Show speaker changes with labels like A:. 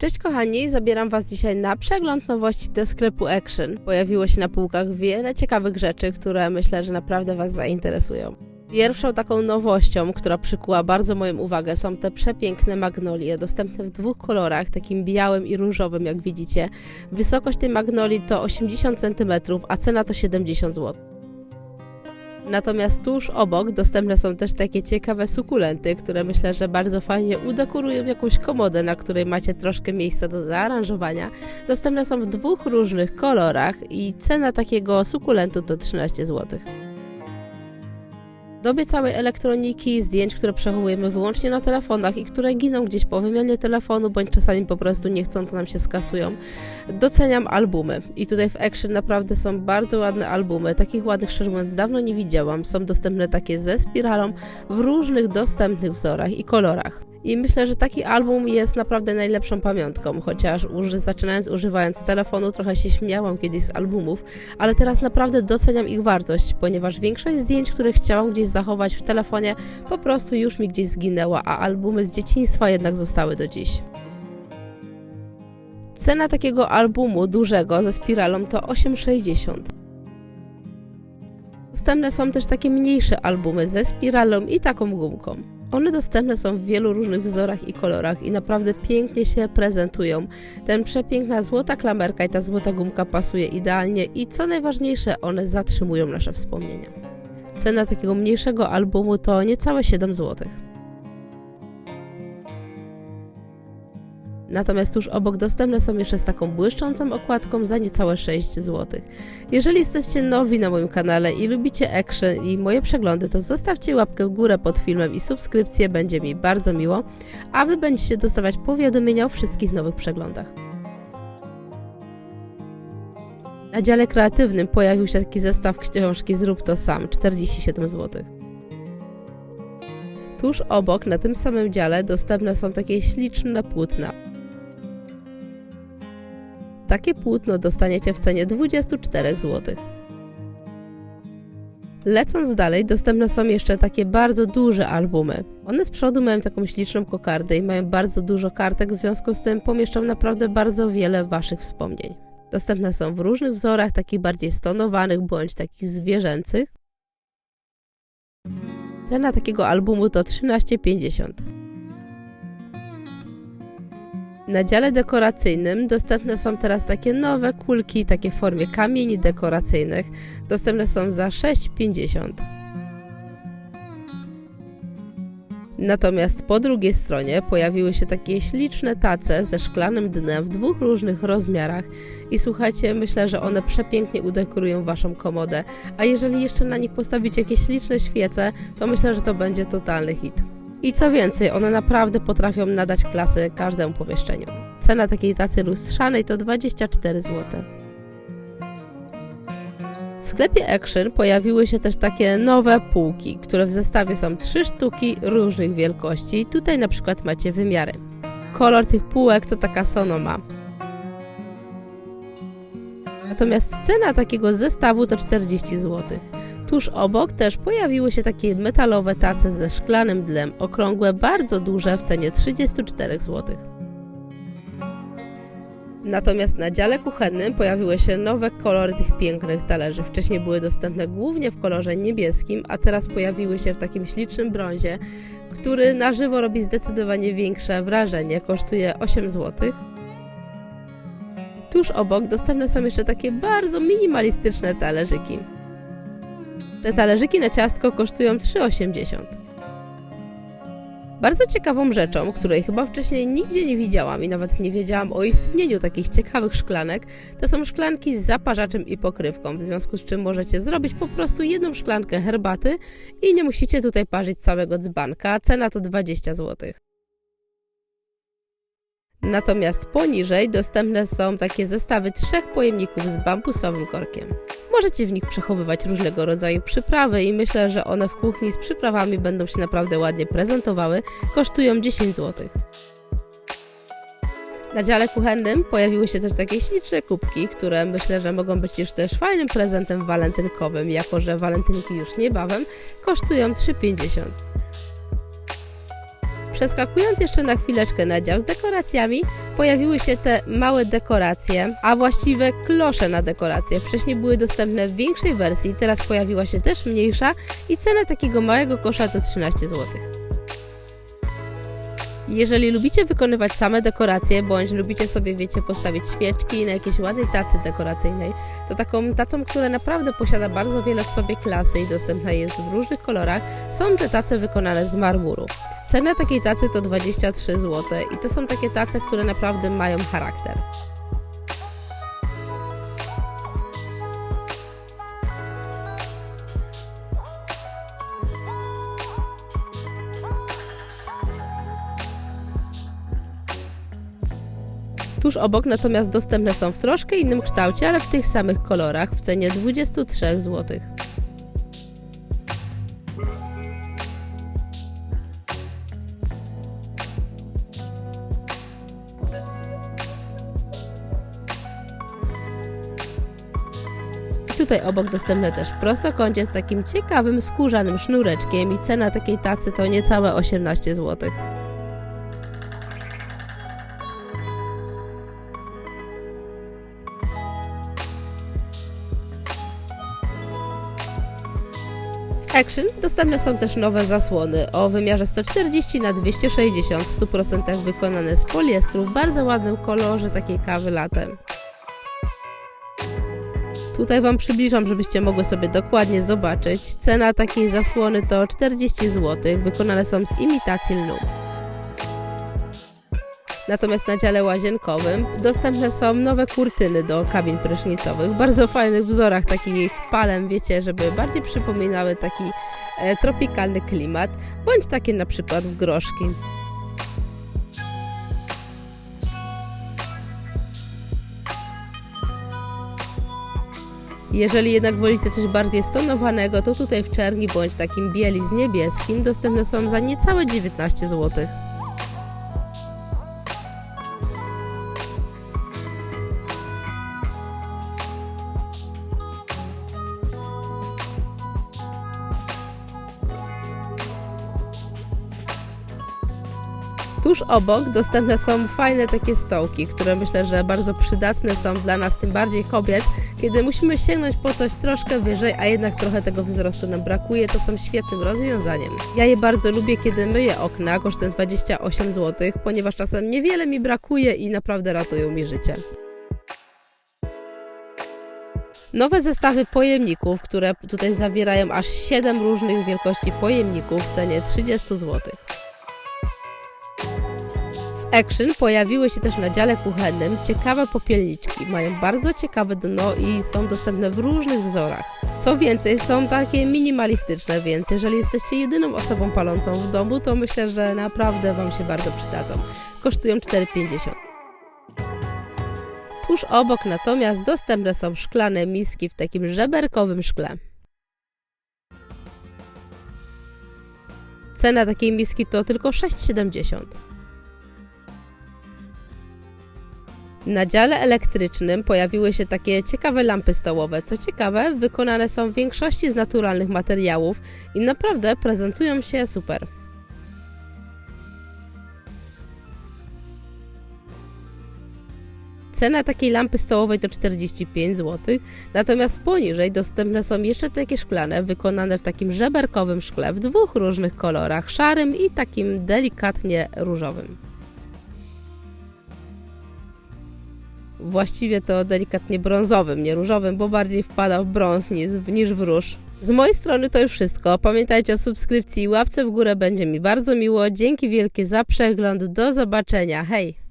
A: Cześć kochani, zabieram Was dzisiaj na przegląd nowości do sklepu Action. Pojawiło się na półkach wiele ciekawych rzeczy, które myślę, że naprawdę Was zainteresują. Pierwszą taką nowością, która przykuła bardzo moją uwagę, są te przepiękne magnolie, dostępne w dwóch kolorach, takim białym i różowym, jak widzicie. Wysokość tej magnolii to 80 cm, a cena to 70 zł. Natomiast tuż obok dostępne są też takie ciekawe sukulenty, które myślę, że bardzo fajnie udekorują jakąś komodę, na której macie troszkę miejsca do zaaranżowania. Dostępne są w dwóch różnych kolorach i cena takiego sukulentu to 13 zł. Dobie całej elektroniki, zdjęć, które przechowujemy wyłącznie na telefonach i które giną gdzieś po wymianie telefonu, bądź czasami po prostu niechcąco nam się skasują, doceniam albumy. I tutaj w Action naprawdę są bardzo ładne albumy. Takich ładnych, szczerze mówiąc, dawno nie widziałam. Są dostępne takie ze spiralą w różnych dostępnych wzorach i kolorach. I myślę, że taki album jest naprawdę najlepszą pamiątką, chociaż uży, zaczynając używając telefonu trochę się śmiałam kiedyś z albumów, ale teraz naprawdę doceniam ich wartość, ponieważ większość zdjęć, które chciałam gdzieś zachować w telefonie, po prostu już mi gdzieś zginęła, a albumy z dzieciństwa jednak zostały do dziś. Cena takiego albumu dużego ze spiralą to 8,60. Dostępne są też takie mniejsze albumy ze spiralą i taką gumką. One dostępne są w wielu różnych wzorach i kolorach i naprawdę pięknie się prezentują. Ten przepiękna złota klamerka i ta złota gumka pasuje idealnie i co najważniejsze, one zatrzymują nasze wspomnienia. Cena takiego mniejszego albumu to niecałe 7 zł. Natomiast tuż obok dostępne są jeszcze z taką błyszczącą okładką za niecałe 6 zł. Jeżeli jesteście nowi na moim kanale i lubicie action i moje przeglądy, to zostawcie łapkę w górę pod filmem i subskrypcję, będzie mi bardzo miło, a Wy będziecie dostawać powiadomienia o wszystkich nowych przeglądach. Na dziale kreatywnym pojawił się taki zestaw książki Zrób to sam, 47 zł. Tuż obok, na tym samym dziale, dostępne są takie śliczne płótna. Takie płótno dostaniecie w cenie 24 zł. Lecąc dalej, dostępne są jeszcze takie bardzo duże albumy. One z przodu mają taką śliczną kokardę i mają bardzo dużo kartek, w związku z tym pomieszczą naprawdę bardzo wiele Waszych wspomnień. Dostępne są w różnych wzorach, takich bardziej stonowanych bądź takich zwierzęcych. Cena takiego albumu to 13,50. Na dziale dekoracyjnym dostępne są teraz takie nowe kulki, takie w formie kamieni dekoracyjnych. Dostępne są za 6,50. Natomiast po drugiej stronie pojawiły się takie śliczne tace ze szklanym dnem w dwóch różnych rozmiarach i słuchajcie, myślę, że one przepięknie udekorują waszą komodę, a jeżeli jeszcze na nich postawicie jakieś śliczne świece, to myślę, że to będzie totalny hit. I co więcej, one naprawdę potrafią nadać klasy każdemu pomieszczeniu. Cena takiej tacy lustrzanej to 24 zł. W sklepie Action pojawiły się też takie nowe półki, które w zestawie są trzy sztuki różnych wielkości. Tutaj na przykład macie wymiary. Kolor tych półek to taka sonoma. Natomiast cena takiego zestawu to 40 zł. Tuż obok też pojawiły się takie metalowe tace ze szklanym dlem, okrągłe, bardzo duże w cenie 34 zł. Natomiast na dziale kuchennym pojawiły się nowe kolory tych pięknych talerzy. Wcześniej były dostępne głównie w kolorze niebieskim, a teraz pojawiły się w takim ślicznym brązie, który na żywo robi zdecydowanie większe wrażenie. Kosztuje 8 zł. Tuż obok dostępne są jeszcze takie bardzo minimalistyczne talerzyki. Te talerzyki na ciastko kosztują 3,80. Bardzo ciekawą rzeczą, której chyba wcześniej nigdzie nie widziałam i nawet nie wiedziałam o istnieniu takich ciekawych szklanek, to są szklanki z zaparzaczem i pokrywką, w związku z czym możecie zrobić po prostu jedną szklankę herbaty i nie musicie tutaj parzyć całego dzbanka. Cena to 20 zł. Natomiast poniżej dostępne są takie zestawy trzech pojemników z bambusowym korkiem. Możecie w nich przechowywać różnego rodzaju przyprawy i myślę, że one w kuchni z przyprawami będą się naprawdę ładnie prezentowały. Kosztują 10 zł. Na dziale kuchennym pojawiły się też takie śliczne kubki, które myślę, że mogą być już też fajnym prezentem walentynkowym, jako że walentynki już niebawem kosztują 3,50. Przeskakując jeszcze na chwileczkę na dział z dekoracjami, pojawiły się te małe dekoracje, a właściwie klosze na dekoracje. Wcześniej były dostępne w większej wersji, teraz pojawiła się też mniejsza i cena takiego małego kosza to 13 zł. Jeżeli lubicie wykonywać same dekoracje, bądź lubicie sobie, wiecie, postawić świeczki na jakiejś ładnej tacy dekoracyjnej, to taką tacą, która naprawdę posiada bardzo wiele w sobie klasy i dostępna jest w różnych kolorach, są te tace wykonane z marmuru. Cena takiej tacy to 23 zł i to są takie tace, które naprawdę mają charakter. Tuż obok natomiast dostępne są w troszkę innym kształcie, ale w tych samych kolorach w cenie 23 zł. Tutaj obok dostępne też prostokącie z takim ciekawym skórzanym sznureczkiem i cena takiej tacy to niecałe 18 zł. Action dostępne są też nowe zasłony o wymiarze 140 na 260 w 100% wykonane z poliestru w bardzo ładnym kolorze takiej kawy latem. Tutaj Wam przybliżam, żebyście mogły sobie dokładnie zobaczyć. Cena takiej zasłony to 40 zł, wykonane są z imitacji lnu. Natomiast na dziale łazienkowym dostępne są nowe kurtyny do kabin prysznicowych, bardzo fajnych wzorach takich palem, wiecie, żeby bardziej przypominały taki e, tropikalny klimat, bądź takie na przykład w groszki. Jeżeli jednak wolicie coś bardziej stonowanego, to tutaj w czerni bądź takim bieli z niebieskim dostępne są za niecałe 19 zł. Tuż obok dostępne są fajne takie stołki, które myślę, że bardzo przydatne są dla nas, tym bardziej kobiet, kiedy musimy sięgnąć po coś troszkę wyżej, a jednak trochę tego wzrostu nam brakuje, to są świetnym rozwiązaniem. Ja je bardzo lubię, kiedy myję okna, kosztują 28 zł, ponieważ czasem niewiele mi brakuje i naprawdę ratują mi życie. Nowe zestawy pojemników, które tutaj zawierają aż 7 różnych wielkości pojemników w cenie 30 zł. Action pojawiły się też na dziale kuchennym ciekawe popielniczki. Mają bardzo ciekawe dno i są dostępne w różnych wzorach. Co więcej, są takie minimalistyczne, więc jeżeli jesteście jedyną osobą palącą w domu, to myślę, że naprawdę Wam się bardzo przydadzą. Kosztują 4,50. Tuż obok natomiast dostępne są szklane miski w takim żeberkowym szkle. Cena takiej miski to tylko 6,70. Na dziale elektrycznym pojawiły się takie ciekawe lampy stołowe. Co ciekawe, wykonane są w większości z naturalnych materiałów i naprawdę prezentują się super. Cena takiej lampy stołowej to 45 zł, natomiast poniżej dostępne są jeszcze takie szklane, wykonane w takim żeberkowym szkle w dwóch różnych kolorach, szarym i takim delikatnie różowym. Właściwie to delikatnie brązowym, nie różowym, bo bardziej wpada w brąz niż, niż w róż. Z mojej strony to już wszystko. Pamiętajcie o subskrypcji i łapce w górę, będzie mi bardzo miło. Dzięki wielkie za przegląd. Do zobaczenia. Hej!